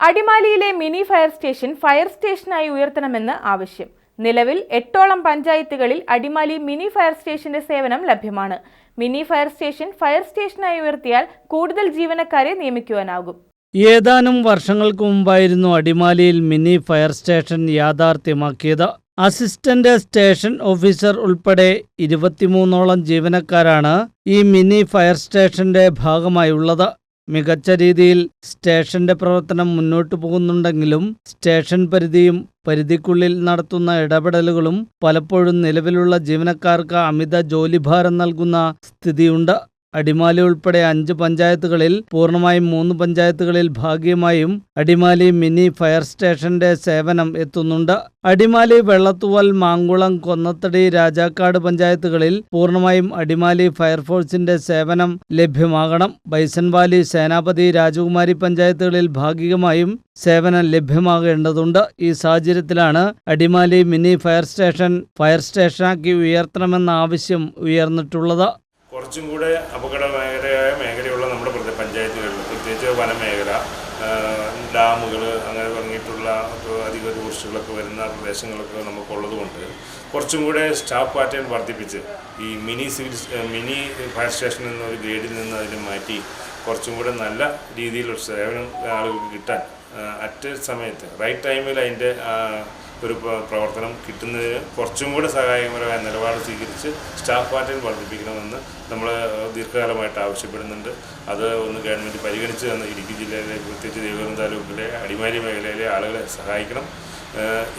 അടിമാലിയിലെ mini fire station fire സ്റ്റേഷനായി ഉയർത്തണമെന്ന് ആവശ്യം. നിലവിൽ എട്ടോളം പഞ്ചായത്തുകളിൽ അടിമാലി മിനി ഫയർ സ്റ്റേഷന്റെ സേവനം ലഭ്യമാണ്. മിനി ഫയർ സ്റ്റേഷൻ ഫയർ സ്റ്റേഷനായി ഉയർത്തിയാൽ കൂടുതൽ ജീവനക്കാരെ നിയമിക്കുവാനാകും. ഏതാനും വർഷങ്ങൾക്ക് മുമ്പായിരുന്നു അടിമാലിയിൽ മിനി ഫയർ സ്റ്റേഷൻ യാഥാർത്ഥ്യമാക്കിയത്. അസിസ്റ്റന്റ് സ്റ്റേഷൻ ഓഫീസർ ഉൾപ്പെടെ ഇരുപത്തിമൂന്നോളം ജീവനക്കാരാണ് ഈ മിനി ഫയർ സ്റ്റേഷന്റെ ഭാഗമായുള്ളത്. മികച്ച രീതിയിൽ സ്റ്റേഷന്റെ പ്രവർത്തനം മുന്നോട്ടു പോകുന്നുണ്ടെങ്കിലും സ്റ്റേഷൻ പരിധിയും പരിധിക്കുള്ളിൽ നടത്തുന്ന ഇടപെടലുകളും പലപ്പോഴും നിലവിലുള്ള ജീവനക്കാർക്ക് അമിത ജോലിഭാരം നൽകുന്ന സ്ഥിതിയുണ്ട്. അടിമാലി ഉൾപ്പെടെ അഞ്ച് പഞ്ചായത്തുകളിൽ പൂർണമായും മൂന്ന് പഞ്ചായത്തുകളിൽ ഭാഗികമായും അടിമാലി മിനി ഫയർ സ്റ്റേഷന്റെ സേവനം എത്തുന്നുണ്ട്. അടിമാലി വെള്ളത്തുവൽ മാങ്കുളം കൊന്നത്തടി രാജാക്കാട് പഞ്ചായത്തുകളിൽ പൂർണമായും അടിമാലി ഫയർഫോഴ്സിന്റെ സേവനം ലഭ്യമാകണം. ബൈസൻവാലി സേനാപതി രാജകുമാരി പഞ്ചായത്തുകളിൽ ഭാഗികമായും സേവനം ലഭ്യമാകേണ്ടതുണ്ട്. ഈ സാഹചര്യത്തിലാണ് Adimali mini fire station fire സ്റ്റേഷനാക്കി ഉയർത്തണമെന്ന ആവശ്യം ഉയർന്നിട്ടുള്ളത്. കുറച്ചും കൂടെ അപകട മേഖലയായ മേഖലയുള്ള നമ്മുടെ പഞ്ചായത്തുകളിൽ പ്രത്യേകിച്ച് വനമേഖല ഡാമുകൾ അങ്ങനെ തുടങ്ങിയിട്ടുള്ള അധിക ടൂറിസ്റ്റുകളൊക്കെ വരുന്ന പ്രദേശങ്ങളൊക്കെ നമുക്കുള്ളത് കൊണ്ട് കുറച്ചും കൂടെ സ്റ്റാഫ് പാറ്റേൺ വർദ്ധിപ്പിച്ച് ഈ mini civil mini fire station എന്നൊരു ഗ്രേഡിൽ നിന്ന് അതിനെ മാറ്റി കുറച്ചും കൂടെ നല്ല രീതിയിലുള്ള സേവനം ആളുകൾക്ക് കിട്ടാൻ അറ്റ് സമയത്ത് റൈറ്റ് ടൈമിൽ അതിന്റെ ഒരു പ്രവർത്തനം കിട്ടുന്നതിന് കുറച്ചും കൂടെ സഹായകരമായ നിലപാട് സ്വീകരിച്ച് സ്റ്റാഫ് പാറ്റേൺ വർദ്ധിപ്പിക്കണമെന്ന് നമ്മൾ ദീർഘകാലമായിട്ട് ആവശ്യപ്പെടുന്നുണ്ട്. അത് ഒന്ന് ഗവൺമെന്റ് പരിഗണിച്ച് തന്ന് ഇടുക്കി ജില്ലയിലെ പ്രത്യേകിച്ച് ദേവഗം താലൂക്കിലെ അടിമാലി മേഖലയിലെ ആളുകളെ സഹായിക്കണം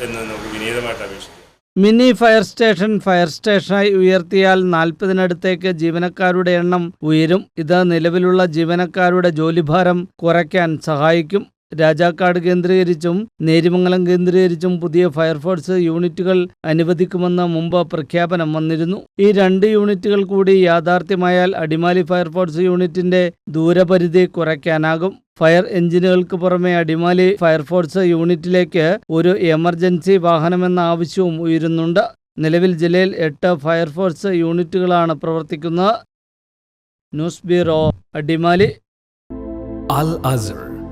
എന്ന് നമുക്ക് വിനീതമായിട്ട് അപേക്ഷിക്കാം. മിനി ഫയർ സ്റ്റേഷൻ ഫയർ സ്റ്റേഷനായി ഉയർത്തിയാൽ നാൽപ്പതിനടുത്തേക്ക് ജീവനക്കാരുടെ എണ്ണം ഉയരും. ഇത് നിലവിലുള്ള ജീവനക്കാരുടെ ജോലിഭാരം കുറയ്ക്കാൻ സഹായിക്കും. രാജാക്കാട് കേന്ദ്രീകരിച്ചും നേരിമംഗലം കേന്ദ്രീകരിച്ചും പുതിയ ഫയർഫോഴ്സ് യൂണിറ്റുകൾ അനുവദിക്കുമെന്ന മുമ്പ് പ്രഖ്യാപനം വന്നിരുന്നു. ഈ രണ്ട് യൂണിറ്റുകൾ കൂടി യാഥാർത്ഥ്യമായാൽ അടിമാലി ഫയർഫോഴ്സ് യൂണിറ്റിന്റെ ദൂരപരിധി കുറയ്ക്കാനാകും. ഫയർ എഞ്ചിനുകൾക്ക് പുറമെ അടിമാലി ഫയർഫോഴ്സ് യൂണിറ്റിലേക്ക് ഒരു എമർജൻസി വാഹനമെന്ന ആവശ്യവും ഉയരുന്നുണ്ട്. നിലവിൽ ജില്ലയിൽ എട്ട് ഫയർഫോഴ്സ് യൂണിറ്റുകളാണ് പ്രവർത്തിക്കുന്നത്. News bureau Adimali. Al Azhar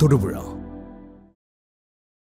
Thodupuzha